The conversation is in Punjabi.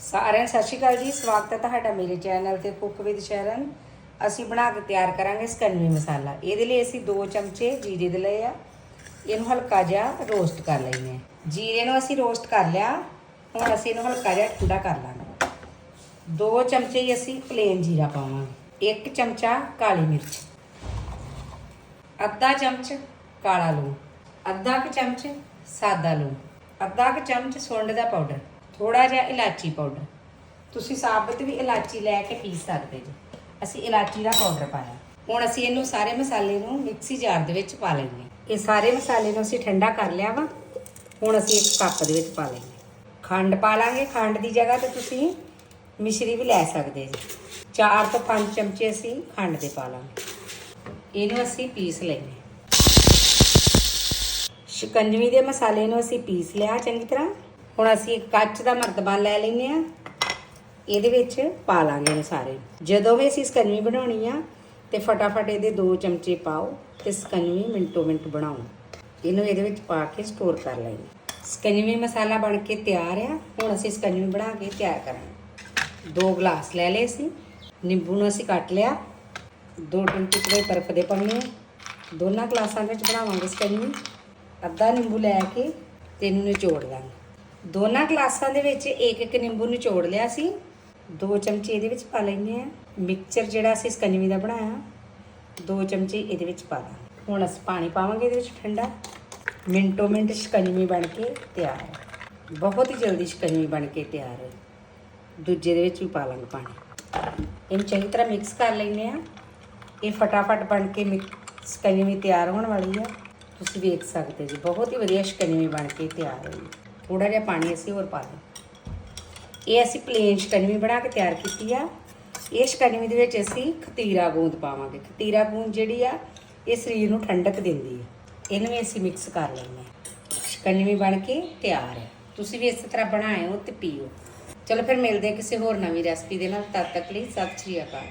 ਸਾਰਿਆਂ ਨੂੰ ਸਤਿ ਸ਼੍ਰੀ ਅਕਾਲ ਜੀ। ਸਵਾਗਤ ਹੈ ਤੁਹਾਡਾ ਮੇਰੇ ਚੈਨਲ ਤੇ ਕੁੱਕ ਵਿਦ ਸ਼ਰਨ। ਅਸੀਂ ਬਣਾ ਕੇ ਤਿਆਰ ਕਰਾਂਗੇ ਸਕੰਜਵੀ ਮਸਾਲਾ। ਇਹਦੇ ਲਈ ਅਸੀਂ 2 ਚਮਚੇ ਜੀਰੇ ਦੇ ਲਏ ਆ। ਇਹਨੂੰ ਹਲਕਾ ਜਿਹਾ ਰੋਸਟ ਕਰ ਲੈਣੇ ਆ ਜੀਰੇ ਨੂੰ ਅਸੀਂ ਰੋਸਟ ਕਰ ਲਿਆ। ਹੁਣ ਅਸੀਂ ਇਹਨੂੰ ਹਲਕਾ ਜਿਹਾ ਠੰਡਾ ਕਰ ਲਾਂਗੇ। 2 ਚਮਚੇ ਹੀ ਅਸੀਂ ਪਲੇਨ ਜੀਰਾ ਪਾਵਾਂਗੇ। 1 ਚਮਚਾ ਕਾਲੀ ਮਿਰਚ। ਅੱਧਾ ਚਮਚ ਕਾਲਾ ਲੂਣ। ਅੱਧਾ ਕੁ ਚਮਚ ਸਾਦਾ ਲੂਣ। ਅੱਧਾ ਕੁ ਚਮਚ ਸੁੰਡ ਦਾ ਪਾਊਡਰ। ਥੋੜਾ ਜਿਹਾ ਇਲਾਚੀ ਪਾਊਡਰ ਤੁਸੀਂ ਸਾਬਤ ਵੀ ਇਲਾਚੀ ਲੈ ਕੇ ਪੀ ਸਕਦੇ ਜੀ। ਅਸੀਂ ਇਲਾਚੀ ਦਾ ਪਾਊਡਰ ਪਾਇਆ। ਹੁਣ ਅਸੀਂ ਇਹਨੂੰ ਸਾਰੇ ਮਸਾਲੇ ਨੂੰ ਮਿਕਸੀ ਜਾਰ ਦੇ ਵਿੱਚ ਪਾ ਲੈਂਦੇ ਹਾਂ। ਇਹ ਸਾਰੇ ਮਸਾਲੇ ਨੂੰ ਅਸੀਂ ਠੰਡਾ ਕਰ ਲਿਆ ਵਾ। ਹੁਣ ਅਸੀਂ ਇੱਕ ਕੱਪ ਦੇ ਵਿੱਚ ਪਾ ਲੈਂਦੇ ਖੰਡ ਪਾ ਲਾਂਗੇ। ਖੰਡ ਦੀ ਜਗ੍ਹਾ ਤੇ ਤੁਸੀਂ ਮਿਸ਼ਰੀ ਵੀ ਲੈ ਸਕਦੇ ਜੀ। 4 ਤੋਂ 5 ਚਮਚੇ ਅਸੀਂ ਖੰਡ ਦੇ ਪਾ ਲਾਂਗੇ। ਇਹਨੂੰ ਅਸੀਂ ਪੀਸ ਲੈਂਦੇ ਹਾਂ। ਸ਼ਿਕੰਜਵੀ ਦੇ ਮਸਾਲੇ ਨੂੰ ਅਸੀਂ ਪੀਸ ਲਿਆ ਚੰਗੀ ਤਰ੍ਹਾਂ। ਹੁਣ ਅਸੀਂ ਇੱਕ ਕੱਚ ਦਾ ਮਰਤਬਾ ਲੈ ਲੈਨੇ ਆ ਇਹਦੇ ਵਿੱਚ ਪਾ ਲਾਂਗੇ ਇਹ ਸਾਰੇ। ਜਦੋਂ ਵੀ ਅਸੀਂ ਸਕੰਜਵੀ ਬਣਾਉਣੀ ਆ, ਤੇ ਫਟਾਫਟ ਇਹਦੇ 2 ਚਮਚੇ ਪਾਓ ਤੇ ਸਕੰਜਵੀ ਮਿੰਟੋ ਮਿੰਟ ਬਣਾਓ। ਇਹਨੂੰ ਇਹਦੇ ਵਿੱਚ ਪਾ ਕੇ ਸਟੋਰ ਕਰ ਲੈਂਗੇ ਸਕੰਜਵੀ ਮਸਾਲਾ ਬਣ ਕੇ ਤਿਆਰ ਆ। ਹੁਣ ਅਸੀਂ ਸਕੰਜਵੀ ਬਣਾ ਕੇ ਤਿਆਰ ਕਰਾਂਗੇ। ਦੋ ਗਲਾਸ ਲੈ ਲਏ ਸੀ ਨਿੰਬੂ ਨੂੰ ਅਸੀਂ ਕੱਟ ਲਿਆ। ਦੋ ਤਿੰਨ ਟੁਕੜੇ ਬਰਫ਼ ਦੇ ਪਾਉਣੇ ਦੋਨਾਂ ਗਲਾਸਾਂ ਵਿੱਚ ਬਣਾਵਾਂਗੇ ਸਕੰਜਵੀ। ਅੱਧਾ ਨਿੰਬੂ ਲੈ ਕੇ ਤੇ ਇਹਨੂੰ ਨਿਚੋੜ ਲਾਂਗੇ ਦੋਨਾਂ ਗਲਾਸਾਂ ਦੇ ਵਿੱਚ ਇੱਕ ਇੱਕ ਨਿੰਬੂ ਨਿਚੋੜ ਲਿਆ ਸੀ। ਦੋ ਚਮਚੇ ਇਹਦੇ ਵਿੱਚ ਪਾ ਲੈਂਦੇ ਆ ਮਿਕਸਚਰ ਜਿਹੜਾ ਅਸੀਂ ਸਕੰਜਵੀ ਦਾ ਬਣਾਇਆ, ਦੋ ਚਮਚੇ ਇਹਦੇ ਵਿੱਚ ਪਾ ਦਾਂ ਹੁਣ ਅਸੀਂ ਪਾਣੀ ਪਾਵਾਂਗੇ ਇਹਦੇ ਵਿੱਚ ਠੰਡਾ। ਮਿੰਟੋ ਮਿੰਟ ਸ਼ਿਕੰਜਵੀ ਬਣ ਕੇ ਤਿਆਰ ਹੈ। ਬਹੁਤ ਹੀ ਜਲਦੀ ਸ਼ਿਕੰਜਵੀ ਬਣ ਕੇ ਤਿਆਰ ਹੈ। ਦੂਜੇ ਦੇ ਵਿੱਚ ਵੀ ਪਾ ਲਾਂਗੇ ਪਾਣੀ। ਇਹਨੂੰ ਚੰਗੀ ਤਰ੍ਹਾਂ ਮਿਕਸ ਕਰ ਲੈਂਦੇ ਆ ਇਹ ਫਟਾਫਟ ਬਣ ਕੇ ਮਿਕਸ ਸ਼ਿਕੰਜਵੀ ਤਿਆਰ ਹੋਣ ਵਾਲੀ ਆ ਤੁਸੀਂ ਵੇਖ ਸਕਦੇ ਜੀ, ਬਹੁਤ ਹੀ ਵਧੀਆ ਸ਼ਿਕੰਜਵੀ ਬਣ ਕੇ ਤਿਆਰ ਹੋਈ ਥੋੜਾ ਜਿਹਾ ਪਾਣੀ ਅਸੀਂ ਹੋਰ ਪਾ ਦਾਂ ਇਹ ਅਸੀਂ ਪਲੇਨ ਸ਼ਿਕੰਜਵੀ ਬਣਾ ਕੇ ਤਿਆਰ ਕੀਤੀ ਆ। ਇਹ ਸ਼ਿਕੰਜਵੀ ਦੇ ਵਿੱਚ ਅਸੀਂ ਖਤੀਰਾ ਗੂੰਦ ਪਾਵਾਂਗੇ। ਖਤੀਰਾ ਗੂੰਦ ਜਿਹੜੀ ਆ, ਇਹ ਸਰੀਰ ਨੂੰ ਠੰਡਕ ਦਿੰਦੀ ਆ। ਇਹਨੂੰ ਵੀ ਅਸੀਂ ਮਿਕਸ ਕਰ ਲੈਂਦੇ ਹਾਂ ਸ਼ਿਕੰਜਵੀ ਬਣ ਕੇ ਤਿਆਰ ਹੈ ਤੁਸੀਂ ਵੀ ਇਸੇ ਤਰ੍ਹਾਂ ਬਣਾਇਓ ਤੇ ਪੀਓ। ਚਲੋ ਫਿਰ ਮਿਲਦੇ ਕਿਸੇ ਹੋਰ ਨਵੀਂ ਰੈਸਪੀ ਦੇ ਨਾਲ। ਤਦ ਤੱਕ ਲਈ ਸਤਿ ਸ਼੍ਰੀ ਅਕਾਲ।